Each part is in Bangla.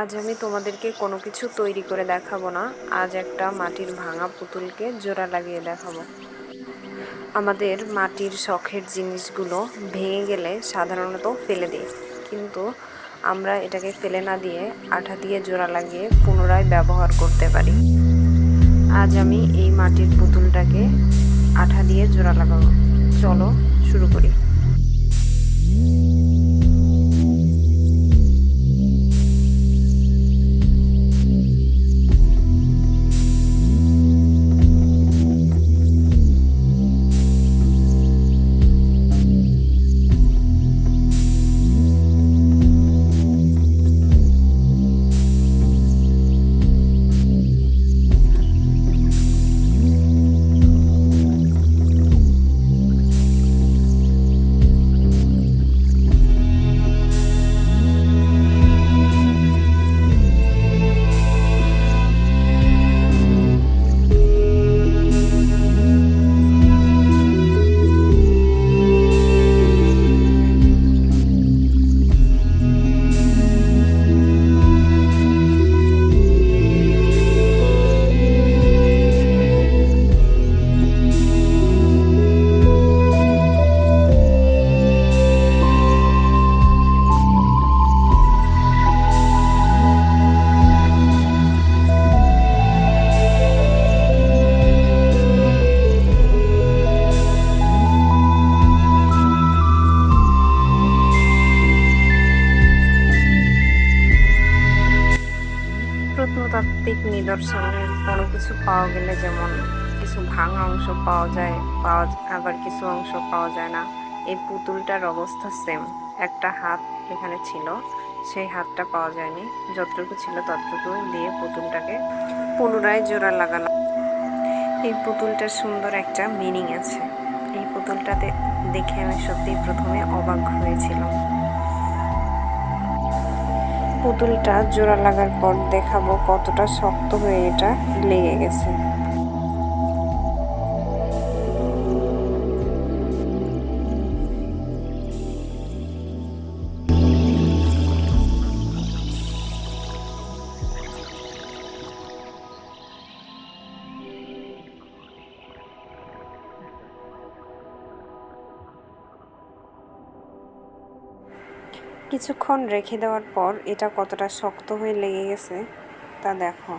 আজ আমি তোমাদেরকে কোনো কিছু তৈরি করে দেখাবো না। আজ একটা মাটির ভাঙা পুতুলকে জোড়া লাগিয়ে দেখাবো। আমাদের মাটির শখের জিনিসগুলো ভেঙে গেলে সাধারণত ফেলে দিই। কিন্তু আমরা এটাকে ফেলে না দিয়ে আঠা দিয়ে জোড়া লাগিয়ে পুনরায় ব্যবহার করতে পারি। আজ আমি এই মাটির পুতুলটাকে আঠা দিয়ে জোড়া লাগাবো। চলো শুরু করি। প্রত্নতাত্ত্বিক নিদর্শনের কোনো কিছু পাওয়া গেলে যেমন কিছু ভাঙা অংশ পাওয়া যায়, পাওয়া আবার কিছু অংশ পাওয়া যায় না। এই পুতুলটার অবস্থা সেম একটা হাত এখানে ছিল, সেই হাতটা পাওয়া যায়নি। যতটুকু ছিল ততটুকু দিয়ে পুতুলটাকে পুনরায় জোড়া লাগালাম। এই পুতুলটার সুন্দর একটা মিনিং আছে। এই পুতুলটাতে দেখে আমি সত্যি প্রথমে অবাক হয়েছিলাম। পুতুলটা জোড়া লাগার পর দেখাবো কতটা শক্ত হয়ে এটা লেগে গেছে। কিছুক্ষণ রেখে দেওয়ার পর এটা কতটা শক্ত হয়ে লেগে গেছে, তা দেখো।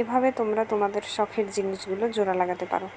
এভাবে তোমরা তোমাদের শখের জিনিসগুলো জোড়া লাগাতে পারো।